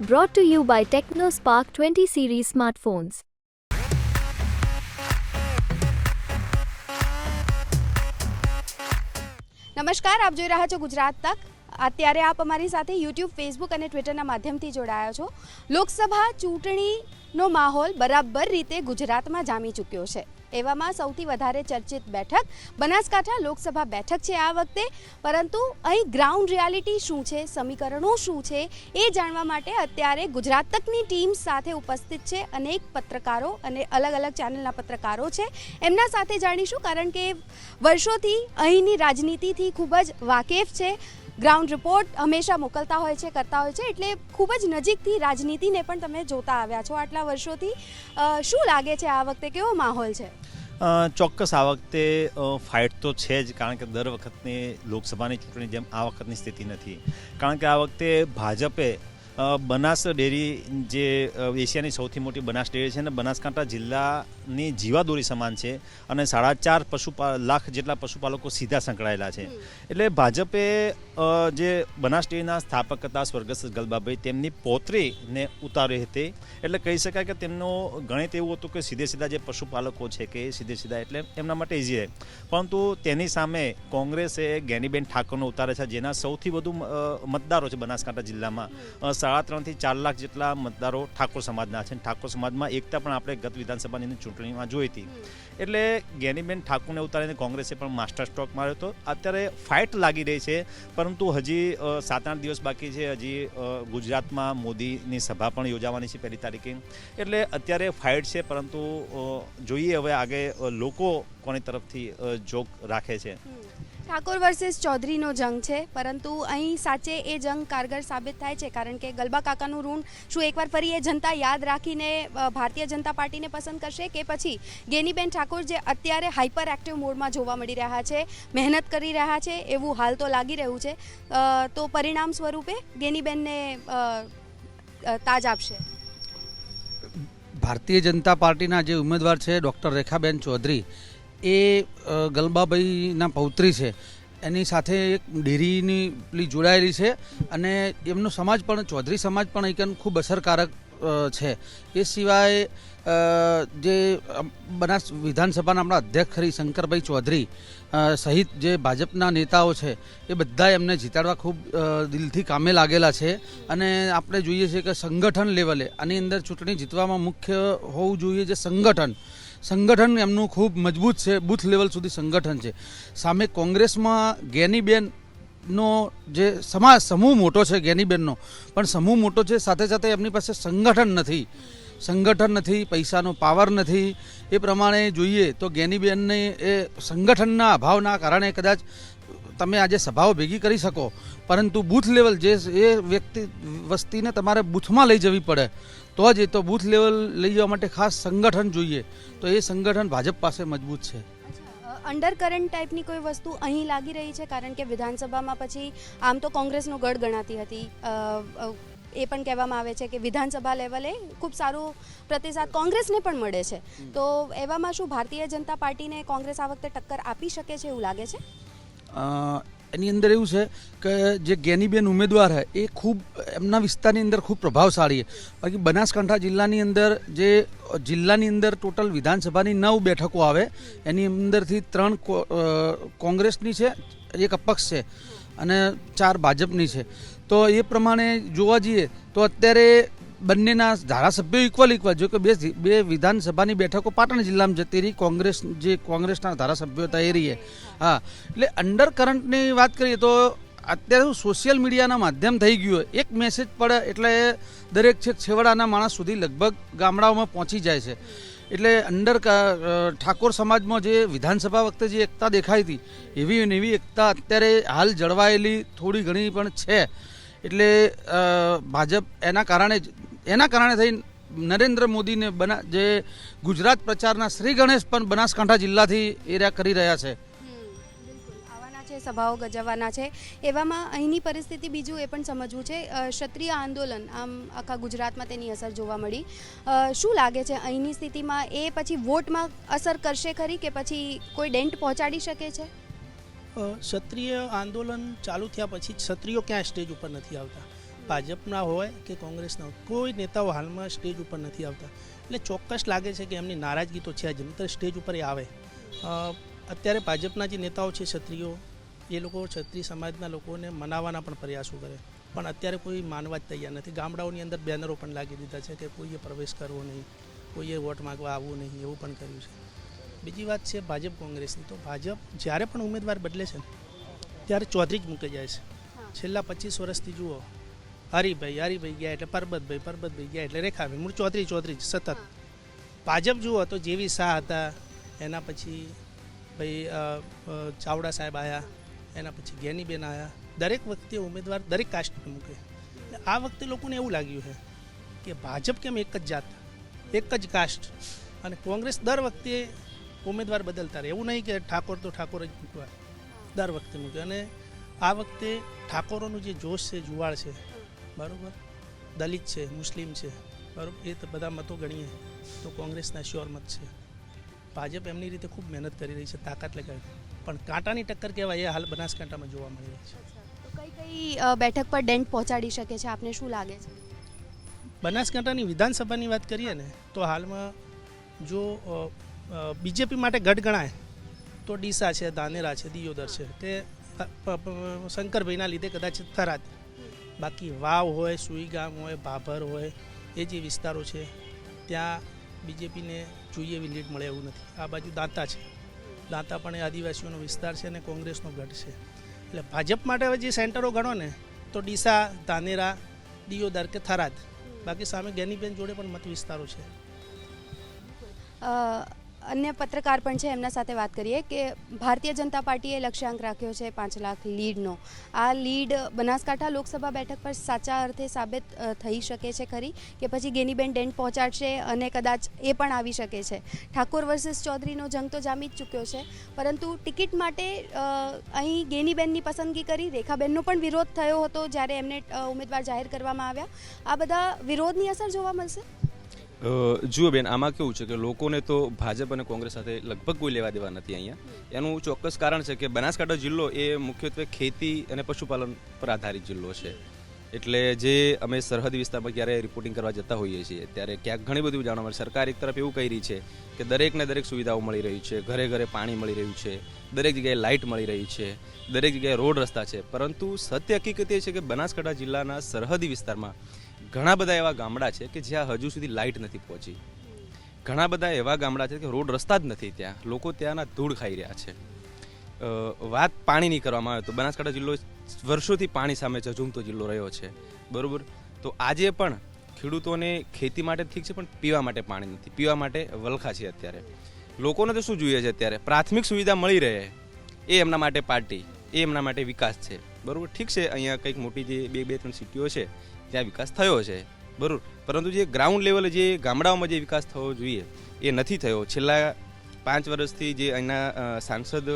Brought to you by TechnoSpark 20 series smartphones. નમસ્કાર, આપ જોઈ રહ્યા છો ગુજરાત તક. અત્યારે આપ અમારી સાથે યુટ્યુબ ફેસબુક અને ટ્વિટરના માધ્યમથી જોડાયા છો. લોકસભા ચૂંટણીનો માહોલ બરાબર રીતે ગુજરાતમાં જામી ચૂક્યો છે. એવામાં સૌથી વધારે ચર્ચિત બેઠક બનાસકાંઠા લોકસભા બેઠક છે આ વખતે. પરંતુ અહીં ગ્રાઉન્ડ રિયાલિટી શું છે, સમીકરણો શું છે, એ જાણવા માટે અત્યારે ગુજરાત તકની ટીમ સાથે ઉપસ્થિત છે. અનેક પત્રકારો અને અલગ અલગ ચેનલના પત્રકારો છે. એમના સાથે જાણીશું કારણ કે વર્ષોથી અહીંની રાજનીતિથી ખૂબ જ વાકેફ છે. ગ્રાઉન્ડ રિપોર્ટ હંમેશા મોકલતા હોય છે, કરતા હોય છે, એટલે ખૂબ જ નજીકથી રાજનીતિને પણ તમે જોતા આવ્યા છો આટલા વર્ષોથી. શું લાગે છે આ વખતે? કેવો માહોલ છે? ચોક્કસ આ વખતે ફાઇટ તો છે જ, કારણ કે દર વખતની લોકસભાની ચૂંટણી જેમ આ વખતની સ્થિતિ નથી. કારણ કે આ વખતે ભાજપે બનાસ ડેરી જે એશિયાની સૌથી મોટી બનાસ ડેરી છે ને બનાસકાંઠા જિલ્લાની જીવાદોરી સમાન છે અને સાડા ચાર પશુપા લાખ જેટલા પશુપાલકો સીધા સંકળાયેલા છે. એટલે ભાજપે જે બનાસ ડેરીના સ્થાપક હતા સ્વર્ગસ્થ ગલબાભાઈ, તેમની પૌત્રીને ઉતારી હતી. એટલે કહી શકાય કે તેમનું ગણિત એવું હતું કે સીધે સીધા જે પશુપાલકો છે કે સીધે સીધા એટલે એમના માટે ઇઝી રહે. પરંતુ તેની સામે કોંગ્રેસે જ્ઞાનીબેન ઠાકોરનો ઉતારે છે, જેના સૌથી વધુ મતદારો છે બનાસકાંઠા જિલ્લામાં. સાડા ત્રણથી ચાર લાખ જેટલા મતદારો ઠાકોર સમાજના છે. ઠાકોર સમાજમાં એકતા પણ આપણે ગત વિધાનસભાની ચૂંટણીમાં જોઈ હતી. એટલે જ્ઞાનીબેન ઠાકોરને ઉતારીને કોંગ્રેસે પણ માસ્ટર સ્ટ્રોક માર્યો હતો. અત્યારે ફાઇટ લાગી રહી છે, પરંતુ હજી સાત આઠ દિવસ બાકી છે. હજી ગુજરાતમાં મોદીની સભા પણ યોજાવાની છે પહેલી તારીખે. એટલે અત્યારે ફાઇટ છે, પરંતુ જોઈએ હવે આગે લોકો કોની તરફથી જોગ રાખે છે. ઠાકોર વર્સેસ ચૌધરીનો જંગ છે, પરંતુ અહીં સાચે એ જંગ કારગર સાબિત થાય છે, કારણ કે ગલબા કાકાનું ઋણ શું એકવાર ફરી એ જનતા યાદ રાખીને ભારતીય જનતા પાર્ટીને પસંદ કરશે કે પછી ગેનીબેન ઠાકોર જે અત્યારે હાઇપર એક્ટિવ મોડમાં જોવા મળી રહ્યા છે, મહેનત કરી રહ્યા છે, એવું હાલ તો લાગી રહ્યું છે તો પરિણામ સ્વરૂપે ગેનીબેનને તાજ આપશે. ભારતીય જનતા પાર્ટીના જે ઉમેદવાર છે, ડૉક્ટર રેખાબેન ચૌધરી એ ગલબાભાઈના પૌત્રી છે. એની સાથે એક ડેરીની પેલી જોડાયેલી છે અને એમનો સમાજ પણ, ચૌધરી સમાજ પણ એક ખૂબ અસરકારક છે. એ સિવાય જે બનાસ વિધાનસભાના આપણા અધ્યક્ષ ખરી શંકરભાઈ ચૌધરી સહિત જે ભાજપના નેતાઓ છે, એ બધા એમને જીતાડવા ખૂબ દિલથી કામે લાગેલા છે. અને આપણે જોઈએ છીએ કે સંગઠન લેવલે આની અંદર ચૂંટણી જીતવામાં મુખ્ય હોવું જોઈએ જે સંગઠન સંગઠન એમનું ખૂબ મજબૂત છે, બૂથ લેવલ સુધી સંગઠન છે. સામે કોંગ્રેસમાં ગેનીબેન નો જે સમાજ સમૂહ મોટો છે ગેનીબેનનો, પણ સમૂહ મોટો છે, સાથે સાથે એમની પાસે સંગઠન નથી. સંગઠન નથી, પૈસાનો પાવર નથી. એ પ્રમાણે જોઈએ તો ગેનીબેનને એ સંગઠનના અભાવના કારણે કદાચ તમે આજે સભાઓ ભેગી કરી શકો, પરંતુ બૂથ લેવલ જે એ વ્યક્તિ, વસ્તીને તમારે બૂથમાં લઈ જવી પડે. તો જ એ તો બૂથ લેવલ લઈ જવા માટે ખાસ સંગઠન જોઈએ. તો એ સંગઠન ભાજપ પાસે મજબૂત છે. અંડર કરંટ ટાઈપની કોઈ વસ્તુ અહીં લાગી રહી છે? કારણ કે વિધાનસભામાં પછી આમ તો કોંગ્રેસનો ગઢ ગણાતી હતી. એ પણ કહેવામાં આવે છે કે વિધાનસભા લેવલે ખૂબ સારો પ્રતિસાદ કોંગ્રેસને પણ મળે છે. તો એવામાં શું ભારતીય જનતા પાર્ટીને કોંગ્રેસ આ વખતે ટક્કર આપી શકે છે એવું લાગે છે? એની અંદર એવું છે કે જે ગેનીબેન ઉમેદવાર છે, એ ખૂબ, એમના વિસ્તારની અંદર ખૂબ પ્રભાવશાળી છે. બાકી બનાસકાંઠા જિલ્લાની અંદર જે, જિલ્લાની અંદર ટોટલ વિધાનસભાની નવ બેઠકો આવે, એની અંદરથી ત્રણ કોંગ્રેસની છે, એક અપક્ષ છે અને ચાર ભાજપની છે. તો એ પ્રમાણે જોવા જઈએ, તો અત્યારે બંનેના ધારાસભ્યો ઇક્વલ ઇક્વલ જો કે બે બે વિધાનસભાની બેઠકો પાટણ જિલ્લામાં જતી રહી. કોંગ્રેસ જે કોંગ્રેસના ધારાસભ્યો હતા એ રહીએ. હા. એટલે અંડર કરંટની વાત કરીએ તો અત્યારે હું સોશિયલ મીડિયાના માધ્યમ થઈ ગયું એક મેસેજ પડે એટલે દરેક છેક છેવાડાના માણસ સુધી લગભગ ગામડાઓમાં પહોંચી જાય છે. એટલે અંડર ઠાકોર સમાજમાં જે વિધાનસભા વખતે જે એકતા દેખાઈ હતી, એવી ને એવી એકતા અત્યારે હાલ જળવાયેલી થોડી ઘણી પણ છે. એટલે ભાજપ એના કારણે જ એના કારણે થઈ નરેન્દ્ર મોદીને બના જે ગુજરાત પ્રચારના શ્રી ગણેશ પણ બનાસકાંઠા જિલ્લાથી એરિયા કરી રહ્યા છે. આવવાના છે સભાઓ ગજવવાના છે. એવામાં અહીંની પરિસ્થિતિ બીજું એ પણ સમજવું છે. ક્ષત્રિય આંદોલન આમ આખા ગુજરાતમાં તેની અસર જોવા મળી. શું લાગે છે અહીંની સ્થિતિમાં? એ પછી વોટમાં અસર કરશે ખરી કે પછી કોઈ ડેન્ટ પહોંચાડી શકે છે? ક્ષત્રિય આંદોલન ચાલુ થયા પછી ક્ષત્રિયો ક્યાં સ્ટેજ ઉપર નથી આવતા. ભાજપના હોય કે કોંગ્રેસના હોય કોઈ નેતાઓ હાલમાં સ્ટેજ ઉપર નથી આવતા. એટલે ચોક્કસ લાગે છે કે એમની નારાજગી તો છે જ નહીંતર સ્ટેજ ઉપર એ આવે. અત્યારે ભાજપના જે નેતાઓ છે ક્ષત્રિયો એ લોકો ક્ષત્રિય સમાજના લોકોને મનાવવાના પણ પ્રયાસો કરે. પણ અત્યારે કોઈ માનવા જ તૈયાર નથી. ગામડાઓની અંદર બેનરો પણ લાગી દીધા છે કે કોઈએ પ્રવેશ કરવો નહીં કોઈએ વોટ માગવા આવવું નહીં એવું પણ કર્યું છે. બીજી વાત છે ભાજપ કોંગ્રેસની. તો ભાજપ જ્યારે પણ ઉમેદવાર બદલે છે ત્યારે ચૌધરી જ મૂકી જાય છે. છેલ્લા પચીસ વર્ષથી જુઓ હરિભાઈ હરિભાઈ ગયા એટલે પરબતભાઈ પરબતભાઈ ગયા એટલે રેખાભાઈ. મૂળ ચોત્રી ચૌધરી, સતત. ભાજપ જુઓ તો જેવી શાહ હતા, એના પછી ભાઈ ચાવડા સાહેબ આવ્યા એના પછી જ્ઞાનીબેન આવ્યા દરેક વખતે ઉમેદવાર, દરેક કાસ્ટને મૂકે. આ વખતે લોકોને એવું લાગ્યું છે કે ભાજપ કેમ એક જ જાત, એક જ કાસ્ટ અને કોંગ્રેસ દર વખતે ઉમેદવાર બદલતા રહે. એવું નહીં કે ઠાકોર તો ઠાકોર જ મૂકવા. દર વખતે મૂકે. અને આ વખતે ઠાકોરોનું જે જોશ છે, જુવાળ છે બરાબર? દલિત છે મુસ્લિમ છે બરાબર? એ તો બધા મતો ગણીએ. તો કોંગ્રેસના શ્યોર મત છે. ભાજપ એમની રીતે ખૂબ મહેનત કરી રહી છે તાકાત લગાવી. પણ કાંટાની ટક્કર કહેવાય એ હાલ બનાસકાંઠામાં જોવા મળી રહી છે. તો કઈ કઈ બેઠક પર ડેન્ટ પહોંચાડી શકે છે? આપને શું લાગે છે? બનાસકાંઠાની વિધાનસભાની વાત કરીએ ને તો હાલમાં જો બીજેપી માટે ગઢ ગણાય તો ડીસા છે ધાનેરા છે દિયોદર છે તે શંકરભાઈના લીધે કદાચ થરાદ. બાકી વાવ હોય સુઈગામ હોય, ભાભર હોય, એ જે વિસ્તારો છે, ત્યાં બીજેપીને જોઈએ એવી લીડ મળે એવું નથી. આ બાજુ દાંતા છે. દાંતા પણ એ આદિવાસીઓનો વિસ્તાર છે અને કોંગ્રેસનો ગઢ છે. એટલે ભાજપ માટે હવે જે સેન્ટરો ગણો ને, તો ડીસા, ધાનેરા દિયોદર કે થરાદ, બાકી સામે ગેનીબેન જોડે પણ મત વિસ્તારો છે. અન્ય પત્રકાર પણ છે, એમના સાથે વાત કરીએ કે ભારતીય જનતા પાર્ટીએ લક્ષ્યાંક રાખ્યો છે પાંચ લાખ લીડનો. આ લીડ બનાસકાંઠા લોકસભા બેઠક પર સાચા અર્થે સાબિત થઈ શકે છે ખરી કે પછી ગેનીબેન ડેન્ટ પહોંચાડશે અને કદાચ એ પણ આવી શકે છે? ઠાકોર વર્સિસ ચૌધરીનો જંગ તો જામી જ ચૂક્યો છે, પરંતુ ટિકિટ માટે અહીં ગેનીબેનની પસંદગી કરી રેખાબેનનો પણ વિરોધ થયો હતો જ્યારે એમને ઉમેદવાર જાહેર કરવામાં આવ્યા. આ બધા વિરોધની અસર જોવા મળશે? જુઓ બેન, આમાં કેવું છે કે લોકોને તો ભાજપ અને કોંગ્રેસ સાથે લગભગ કોઈ લેવા દેવા નથી અહીંયા. એનું ચોક્કસ કારણ છે કે બનાસકાંઠા જિલ્લો એ મુખ્યત્વે ખેતી અને પશુપાલન પર આધારિત જિલ્લો છે. એટલે જે અમે સરહદ વિસ્તારમાં ક્યારે રિપોર્ટિંગ કરવા જતા હોઈએ છીએ, ત્યારે ક્યાંક ઘણી બધું જાણવા મળે. સરકાર એક તરફ એવું કહી રહી છે કે દરેકને દરેક સુવિધાઓ મળી રહી છે, ઘરે ઘરે પાણી મળી રહ્યું છે, દરેક જગ્યાએ લાઇટ મળી રહી છે, દરેક જગ્યાએ રોડ રસ્તા છે. પરંતુ સત્ય હકીકત એ છે કે બનાસકાંઠા જિલ્લાના સરહદી વિસ્તારમાં ઘણા બધા એવા ગામડા છે કે જ્યાં હજુ સુધી લાઇટ નથી પહોંચી. ઘણા બધા એવા ગામડા છે કે રોડ રસ્તા જ નથી ત્યાં. લોકો ત્યાંના ધૂળ ખાઈ રહ્યા છે. વાત પાણીની કરવામાં આવે તો બનાસકાંઠા જિલ્લો વર્ષોથી પાણી સામે ઝઝૂમતો જિલ્લો રહ્યો છે. બરાબર? તો આજે પણ ખેડૂતોને ખેતી માટે ઠીક છે, પણ પીવા માટે પાણી નથી. પીવા માટે વલખા છે અત્યારે. લોકોને તો શું જોઈએ છે અત્યારે? પ્રાથમિક સુવિધા મળી રહે. એ એમના માટે પાર્ટી. એ એમના માટે વિકાસ છે. બરાબર? ઠીક છે, અહીંયા કંઈક મોટી જે બે બે ત્રણ સિટીઓ છે ત્યાં વિકાસ થયો છે. બરાબર. પરંતુ જે ગ્રાઉન્ડ લેવલે જે ગામડાઓમાં જે વિકાસ થવો જોઈએ, એ નથી થયો. છેલ્લા પાંચ વર્ષથી જે અહીંના સાંસદ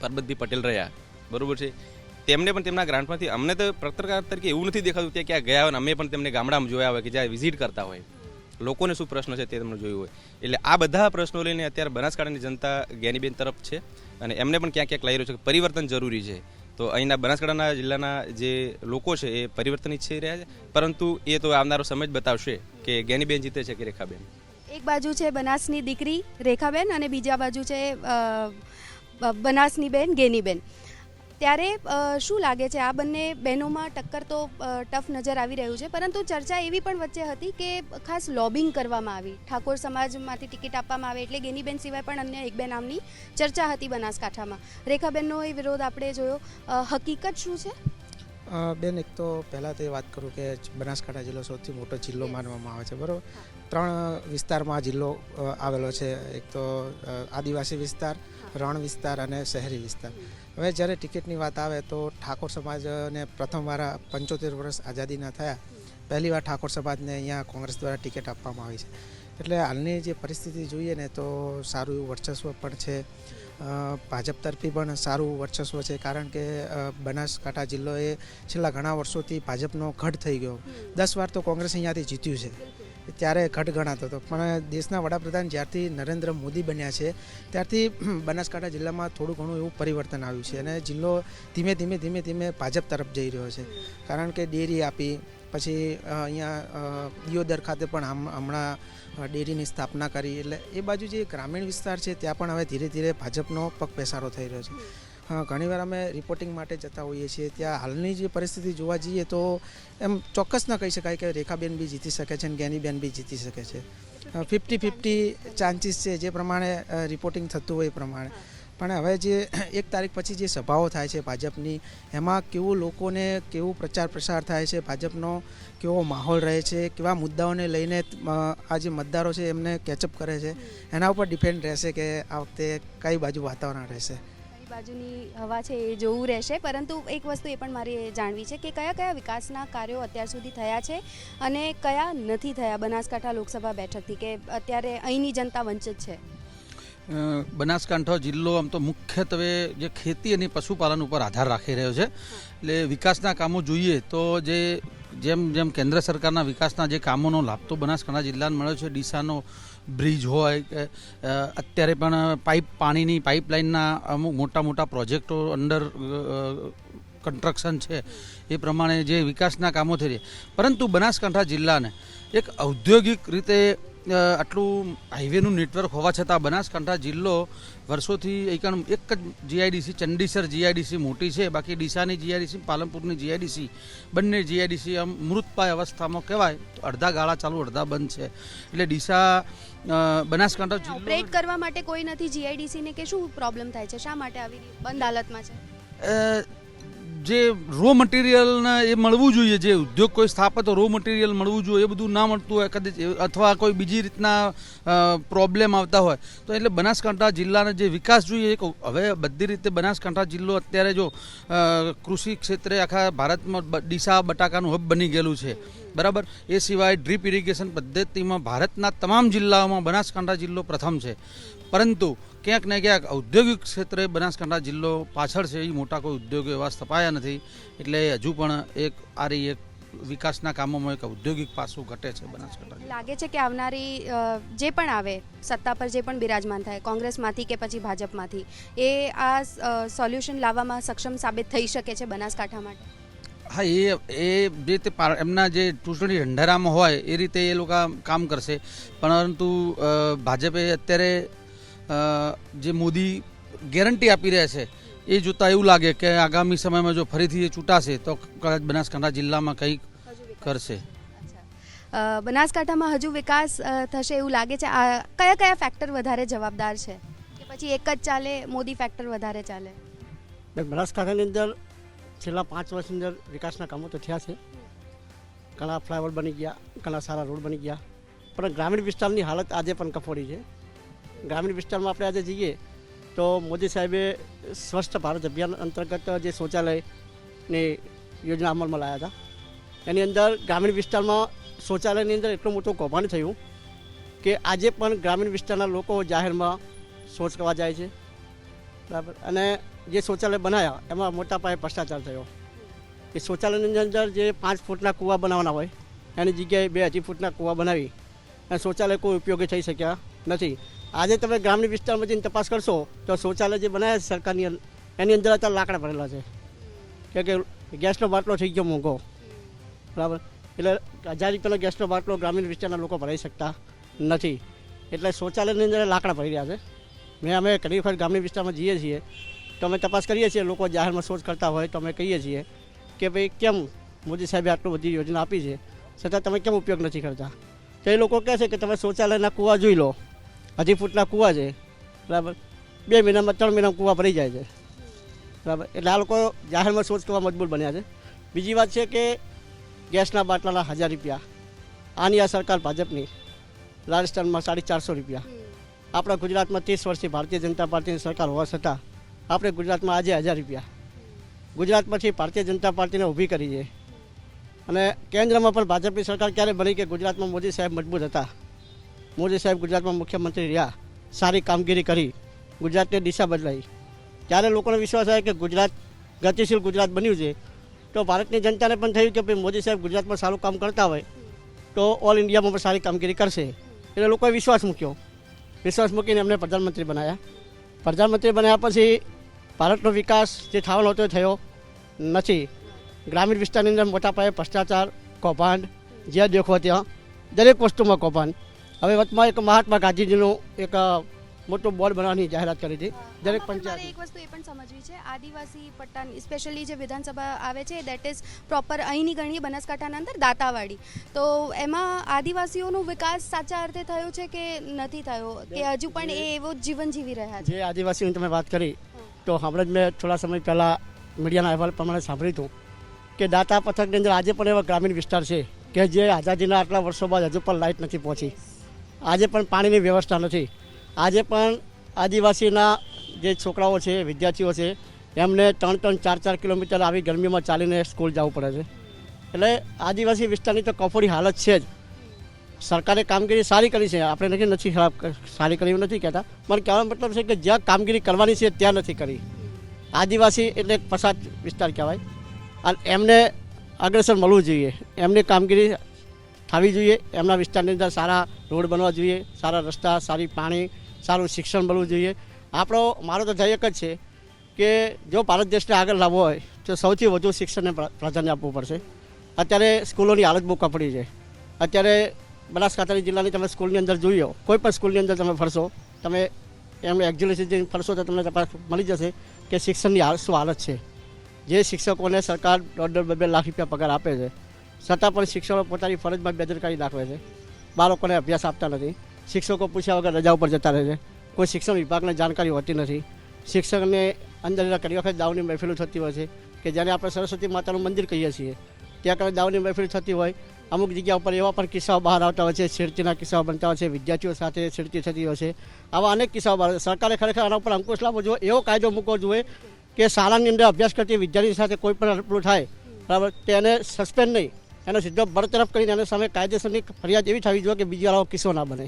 પરબતભાઈ પટેલ રહ્યા, બરાબર છે. તેમને પણ તેમના ગ્રાન્ટમાંથી, અમને તો પત્રકાર તરીકે એવું નથી દેખાતું ત્યાં ક્યાં ગયા હોય અને અમે પણ તેમને ગામડામાં જોયા હોય કે જ્યાં વિઝિટ કરતા હોય. લોકોને શું પ્રશ્ન છે તે તમને જોયું હોય. એટલે આ બધા પ્રશ્નો લઈને અત્યારે બનાસકાંઠાની જનતા જ્ઞાનીબેન તરફ છે અને એમને પણ ક્યાંક ક્યાંક લઈ રહ્યું છે કે પરિવર્તન જરૂરી છે. તો અહીંના બનાસકાંઠાના જિલ્લાના જે લોકો છે એ પરિવર્તન ઈચ્છી રહ્યા છે, પરંતુ એ તો આવનારો સમય બતાવશે કે જ્ઞાનીબેન જીતે છે કે રેખાબેન. એક બાજુ છે બનાસની દીકરી રેખાબેન અને બીજા બાજુ છે બનાસની બેન ગેનીબેન. ત્યારે શું લાગે છે? આ બંને બહેનોમાં ટક્કર તો ટફ નજર આવી રહ્યું છે. પરંતુ ચર્ચા એવી પણ વચ્ચે હતી કે ખાસ લોબિંગ કરવામાં આવી. ઠાકોર સમાજમાંથી ટિકિટ આપવામાં આવે એટલે ગેનીબેન સિવાય પણ અન્ય એક બે નામની ચર્ચા હતી બનાસકાંઠામાં. રેખાબેનનો એ વિરોધ આપણે જોયો. હકીકત શું છે? બેન એક તો પહેલાં તો એ વાત કરું કે બનાસકાંઠા જિલ્લો સૌથી મોટો જિલ્લો માનવામાં આવે છે બરાબર? ત્રણ વિસ્તારમાં જિલ્લો આવેલો છે. એક તો આદિવાસી વિસ્તાર રણ વિસ્તાર અને શહેરી વિસ્તાર. હવે જ્યારે ટિકિટની વાત આવે તો ઠાકોર સમાજને પ્રથમવાર પંચોતેર વર્ષ આઝાદીના થયા. પહેલીવાર ઠાકોર સમાજને અહીંયા કોંગ્રેસ દ્વારા ટિકિટ આપવામાં આવી છે. એટલે હાલની જે પરિસ્થિતિ જોઈએ ને તો સારું એવું વર્ચસ્વ પણ છે. ભાજપ તરફી પણ સારું વર્ચસ્વ છે કારણ કે બનાસકાંઠા જિલ્લો એ છેલ્લા ઘણા વર્ષોથી ભાજપનો ઘટ થઈ ગયો. દસ વાર તો કોંગ્રેસ અહીંયાથી જીત્યું છે. ત્યારે ઘટ ગણાતો હતો. પણ દેશના વડાપ્રધાન જ્યારથી નરેન્દ્ર મોદી બન્યા છે, ત્યારથી બનાસકાંઠા જિલ્લામાં થોડું ઘણું એવું પરિવર્તન આવ્યું છે અને જિલ્લો ધીમે ધીમે ધીમે ધીમે ભાજપ તરફ જઈ રહ્યો છે. કારણ કે ડેરી આપી, પછી અહીંયા દિયોદર ખાતે પણ હમ- હમણાં ડેરીની સ્થાપના કરી. એટલે એ બાજુ જે ગ્રામીણ વિસ્તાર છે, ત્યાં પણ હવે ધીરે ધીરે ભાજપનો પગ પેસારો થઈ રહ્યો છે. ઘણીવાર અમે રિપોર્ટિંગ માટે જતા હોઈએ છીએ. ત્યાં હાલની જે પરિસ્થિતિ જોવા જઈએ તો એમ ચોક્કસ ન કહી શકાય કે રેખાબેન બી જીતી શકે છે અને જ્ઞાનીબેન બી જીતી શકે છે. ફિફ્ટી ફિફ્ટી ચાન્સીસ છે જે પ્રમાણે રિપોર્ટિંગ થતું હોય એ પ્રમાણે. પણ હવે જે એક તારીખ પછી જે સભાઓ થાય છે ભાજપની, એમાં કેવું લોકોને કેવું પ્રચાર પ્રસાર થાય છે, ભાજપનો કેવો માહોલ રહે છે, કેવા મુદ્દાઓને લઈને આ જે મતદારો છે એમને કેચઅપ કરે છે, એના ઉપર ડિપેન્ડ રહેશે કે આ વખતે કઈ બાજુ વાતાવરણ રહેશે. બાજુની હવા છે એ જોવું રહેશે. પરંતુ એક વસ્તુ એ પણ મારે જાણવી છે કે કયા કયા વિકાસના કાર્યો અત્યાર સુધી થયા છે અને કયા નથી થયા બનાસકાંઠા લોકસભા બેઠકથી કે અત્યારે અહીંની જનતા વંચિત છે? બનાસકાંઠા જિલ્લો આમ તો મુખ્યત્વે જે ખેતી અને પશુપાલન ઉપર આધાર રાખી રહ્યો છે. એટલે વિકાસના કામો જોઈએ તો જે જેમ જેમ કેન્દ્ર સરકારના વિકાસના જે કામોનો લાભ તો બનાસકાંઠા જિલ્લાને મળ્યો છે. ડીસાનો બ્રિજ હોય કે અત્યારે પણ પાઇપ, પાણીની પાઇપલાઇનના અમુક મોટા મોટા પ્રોજેક્ટો અંડર કન્સ્ટ્રક્શન છે. એ પ્રમાણે જે વિકાસના કામો થઈ રહ્યા પરંતુ બનાસકાંઠા જિલ્લાને એક ઔદ્યોગિક રીતે આટલું હાઈવેનું નેટવર્ક હોવા છતાં બનાસકાંઠા જિલ્લો વર્ષોથી એકણ એક જ જીઆઈડીસી ચંડીસર જીઆઈડીસી મોટી છે. બાકી ડીસાની જીઆઈડીસી પાલનપુરની જીઆઈડીસી બંને જીઆઈડીસી આમ મૃતપાય અવસ્થામાં કહેવાય. તો અડધા ગાળા ચાલુ અડધા બંધ છે. એટલે ડીસા બનાસકાંઠા જિલ્લો ઓપરેટ કરવા માટે કોઈ નથી જીઆઈડીસીને કે શું પ્રોબ્લેમ થાય છે? શા માટે આવી બંધ હાલતમાં છે? જે રો મટીરિયલને એ મળવું જોઈએ, જે ઉદ્યોગ કોઈ સ્થાપે રો મટીરિયલ મળવું જોઈએ, એ બધું ના મળતું હોય, કદાચ અથવા કોઈ બીજી રીતના પ્રોબ્લેમ આવતા હોય. તો એટલે બનાસકાંઠા જિલ્લાનો જે વિકાસ જોઈએ હવે બધી રીતે બનાસકાંઠા જિલ્લો અત્યારે જો કૃષિ ક્ષેત્રે આખા ભારતમાં ડીસા બટાકાનું હબ બની ગયેલું છે. બરાબર? એ સિવાય ડ્રીપ ઇરિગેશન પદ્ધતિમાં ભારતના તમામ જિલ્લાઓમાં બનાસકાંઠા જિલ્લો પ્રથમ છે. પરંતુ ક્યાંક ને ક્યાંક ઔદ્યોગિક ક્ષેત્રે બનાસકાંઠા જિલ્લો પાછળ છે. એ મોટા કોઈ ઉદ્યોગો એવા સ્થપાયા નથી. એટલે હજુ પણ એક આ રહી એક વિકાસના કામોમાં એક ઔદ્યોગિક પાસું ઘટે છે બનાસકાંઠા લાગે છે કે આવનારી જે પણ આવે, સત્તા પર જે પણ બિરાજમાન થાય, કોંગ્રેસમાંથી કે પછી ભાજપમાંથી, એ આ સોલ્યુશન લાવવામાં સક્ષમ સાબિત થઈ શકે છે બનાસકાંઠા માટે? હા એ એ જે તે એમના જે ચૂંટણી ઢંઢેરામાં હોય એ રીતે એ લોકો કામ કરશે. પરંતુ ભાજપે અત્યારે જે મોદી ગેરંટી આપી રહ્યા છે એ જોતાં એવું લાગે કે આગામી સમયમાં જો ફરીથી એ ચૂંટાશે તો કદાચ બનાસકાંઠા જિલ્લામાં કંઈક કરશે. બનાસકાંઠામાં હજુ વિકાસ થશે એવું લાગે છે? આ કયા કયા ફેક્ટર વધારે જવાબદાર છે? કે પછી એક જ ચાલે મોદી ફેક્ટર વધારે ચાલે? બનાસકાંઠાની અંદર છેલ્લા પાંચ વર્ષની અંદર વિકાસના કામો તો થયા છે. ઘણા ફ્લાયઓવર બની ગયા, ઘણા સારા રોડ બની ગયા. પણ ગ્રામીણ વિસ્તારની હાલત આજે પણ કફોડી છે. ગ્રામીણ વિસ્તારમાં આપણે આજે જઈએ તો મોદી સાહેબે સ્વચ્છ ભારત અભિયાન અંતર્ગત જે શૌચાલયની યોજના અમલમાં લાવ્યા હતા, એની અંદર ગ્રામીણ વિસ્તારમાં શૌચાલયની અંદર એટલું મોટું કૌભાંડ થયું કે આજે પણ ગ્રામીણ વિસ્તારના લોકો જાહેરમાં શૌચ કરવા જાય છે. બરાબર. અને જે શૌચાલય બનાવ્યા એમાં મોટા પાયે ભ્રષ્ટાચાર થયો. એ શૌચાલયની અંદર જે પાંચ ફૂટના કૂવા બનાવવાના હોય, એની જગ્યાએ બે અઢી ફૂટના કૂવા બનાવી, અને શૌચાલય કોઈ ઉપયોગી થઈ શક્યા નથી. આજે તમે ગ્રામીણ વિસ્તારમાં જઈને તપાસ કરશો, તો શૌચાલય જે બનાવ્યા છે સરકારની એની અંદર અત્યારે લાકડા ભરેલા છે. કેમ કે ગેસનો બાટલો થઈ ગયો મોંઘો. બરાબર. એટલે હજાર રૂપિયાનો ગેસનો બાટલો ગ્રામીણ વિસ્તારના લોકો ભરાઈ શકતા નથી. એટલે શૌચાલયની અંદર લાકડા ભરી રહ્યા છે. મેં અમે વખત ગ્રામીણ વિસ્તારમાં જઈએ છીએ. તો અમે તપાસ કરીએ છીએ, લોકો જાહેરમાં શોધ કરતા હોય તો અમે કહીએ છીએ કે ભાઈ કેમ મોદી સાહેબે આટલું બધી યોજના આપી છે? છતાં તમે કેમ ઉપયોગ નથી કરતા? તો એ લોકો કહે છે કે તમે શૌચાલયના કૂવા જોઈ લો. અઢી ફૂટના કૂવા છે. બરાબર? બે મહિનામાં ત્રણ મહિનામાં કૂવા ભરી જાય છે. બરાબર? એટલે આ લોકો જાહેરમાં શોધ કરવા મજબૂર બન્યા છે. બીજી વાત છે કે ગેસના બાટલાના હજાર રૂપિયા. આની આ સરકાર ભાજપની. રાજસ્થાનમાં સાડી ચારસો રૂપિયા. આપણા ગુજરાતમાં ત્રીસ વર્ષથી ભારતીય જનતા પાર્ટીની સરકાર હોવા છતાં આપણે ગુજરાતમાં આજે હજાર રૂપિયા. ગુજરાતમાંથી ભારતીય જનતા પાર્ટીને ઊભી કરી છે. અને કેન્દ્રમાં પણ ભાજપની સરકાર ક્યારે બની કે ગુજરાતમાં મોદી સાહેબ મજબૂત હતા? મોદી સાહેબ ગુજરાતમાં મુખ્યમંત્રી રહ્યા, સારી કામગીરી કરી, ગુજરાતની દિશા બદલાઈ. ત્યારે લોકોનો વિશ્વાસ આવે કે ગુજરાત ગતિશીલ ગુજરાત બન્યું છે. તો ભારતની જનતાને પણ થયું કે ભાઈ મોદી સાહેબ ગુજરાતમાં સારું કામ કરતા હોય, તો ઓલ ઇન્ડિયામાં પણ સારી કામગીરી કરશે. એટલે લોકોએ વિશ્વાસ મૂક્યો. વિશ્વાસ મૂકીને એમને પ્રધાનમંત્રી બનાવ્યા પ્રધાનમંત્રી બન્યા પછી ભારતનો વિકાસ જે થવાનો હતો થયો નથી. ગ્રામીણ વિસ્તારની અંદર મોટા પાયે ભ્રષ્ટાચાર, કૌભાંડ જ્યાં દેખો ત્યાં દરેક વસ્તુમાં કૌભાંડ. હવે વચમાં એક મહાત્મા ગાંધીજીનું એક મોટું બોર્ડ બનાવવાની જાહેરાત કરી હતી. દરેક પંચાયત એક વસ્તુ એ પણ સમજવી છે. આદિવાસી પટ્ટા સ્પેશિયલી જે વિધાનસભા આવે છે દેટ ઇઝ પ્રોપર અહીંની ગણીએ બનાસકાંઠાના અંદર દાતાવાડી. તો એમાં આદિવાસીઓનો વિકાસ સાચા અર્થે થયો છે કે નથી થયો? કે હજુ પણ એ એવો જીવન જીવી રહ્યા છે? જે આદિવાસીઓની તમે વાત કરી તો હમણાં જ મેં થોડા સમય પહેલાં મીડિયાના અહેવાલ પ્રમાણે સાંભળ્યું હતું કે દાતા પથકની અંદર આજે પણ એવા ગ્રામીણ વિસ્તાર છે કે જે આઝાદીના આટલા વર્ષો બાદ હજુ પણ લાઇટ નથી પહોંચી. આજે પણ પાણીની વ્યવસ્થા નથી. આજે પણ આદિવાસીના જે છોકરાઓ છે, વિદ્યાર્થીઓ છે, એમને ત્રણ ત્રણ, ચાર ચાર કિલોમીટર આવી ગરમીમાં ચાલીને સ્કૂલ જવું પડે છે. એટલે આદિવાસી વિસ્તારની તો કફોડી હાલત છે જ. સરકારે કામગીરી સારી કરી છે. આપણે નથી નથી ખરાબ સારી કરી નથી કહેતા. પણ કહેવાનો મતલબ છે કે જ્યાં કામગીરી કરવાની છે, ત્યાં નથી કરી. આદિવાસી એટલે એક પસાર વિસ્તાર કહેવાય. અને એમને અગ્રેસર મળવું જોઈએ. એમની કામગીરી થવી જોઈએ. એમના વિસ્તારની અંદર સારા રોડ બનવા જોઈએ, સારા રસ્તા, સારી પાણી સારું શિક્ષણ મળવું જોઈએ. આપણો, મારો તો ધ્યેય એક જ છે કે જો ભારત દેશને આગળ લાવવો હોય, તો સૌથી વધુ શિક્ષણને પ્રા- પ્રાધાન્ય આપવું પડશે. અત્યારે સ્કૂલોની હાલત બહુ કપડી છે. અત્યારે બનાસકાંઠાની જિલ્લાની તમે સ્કૂલની અંદર જોઈએ કોઈ પણ સ્કૂલની અંદર તમે ફરશો, તમે એમ એક્ઝ્યુલેશન ફરશો તો તમને તપાસ મળી જશે કે શિક્ષણની હાલ શું હાલત છે. જે શિક્ષકોને સરકાર દોઢ દોઢ બે લાખ રૂપિયા પગાર આપે છે, છતાં પણ શિક્ષકો પોતાની ફરજમાં બેદરકારી દાખવે છે. બાળકોને અભ્યાસ આપતા નથી. શિક્ષકો પૂછ્યા વગર રજા ઉપર જતા રહે છે. કોઈ શિક્ષણ વિભાગને જાણકારી હોતી નથી. શિક્ષકને અંદર કરી વખત દાવની મહેફિલો થતી હોય છે કે જ્યારે આપણે સરસ્વતી માતાનું મંદિર કહીએ છીએ. ત્યાં આગળ દાવની મહેફિલ થતી હોય. અમુક જગ્યા ઉપર એવા પણ કિસ્સાઓ બહાર આવતા હોય છે છેડતીના કિસ્સાઓ બનતા હોય છે, વિદ્યાર્થીઓ સાથે છેડતી થતી હોય છે. આવા અનેક કિસ્સાઓ બહાર સરકારે ખરેખર આના ઉપર અંકુશ લાવવો જોઈએ, એવો કાયદો મૂકવો જોઈએ કે શાળાની અંદર અભ્યાસ કરતી વિદ્યાર્થી સાથે કોઈ પણ અડપલું થાય, બરાબર તેને સસ્પેન્ડ નહીં. એનો સીધો બરતરફ કરીને એના સામે કાયદેસરની ફરિયાદ એવી થવી જોઈએ કે બીજા આવો કિસ્સો ના બને.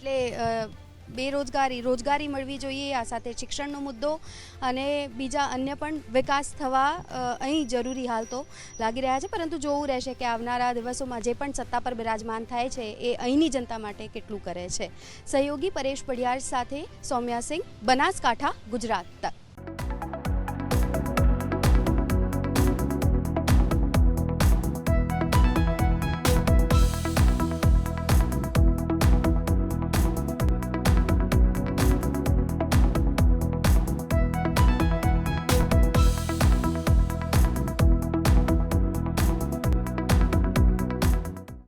એટલે બેરોજગારી, રોજગારી મળવી જોઈએ આ સાથે શિક્ષણનો મુદ્દો અને બીજા અન્ય પણ વિકાસ થવા અહીં જરૂરી હાલ તો લાગી રહ્યા છે. પરંતુ જોવું રહેશે કે આવનારા દિવસોમાં જે પણ સત્તા પર બિરાજમાન થાય છે, એ અહીંની જનતા માટે કેટલું કરે છે. સહયોગી પરેશ પડિયાર સાથે સૌમ્યા સિંહ, બનાસકાંઠા, ગુજરાત. તક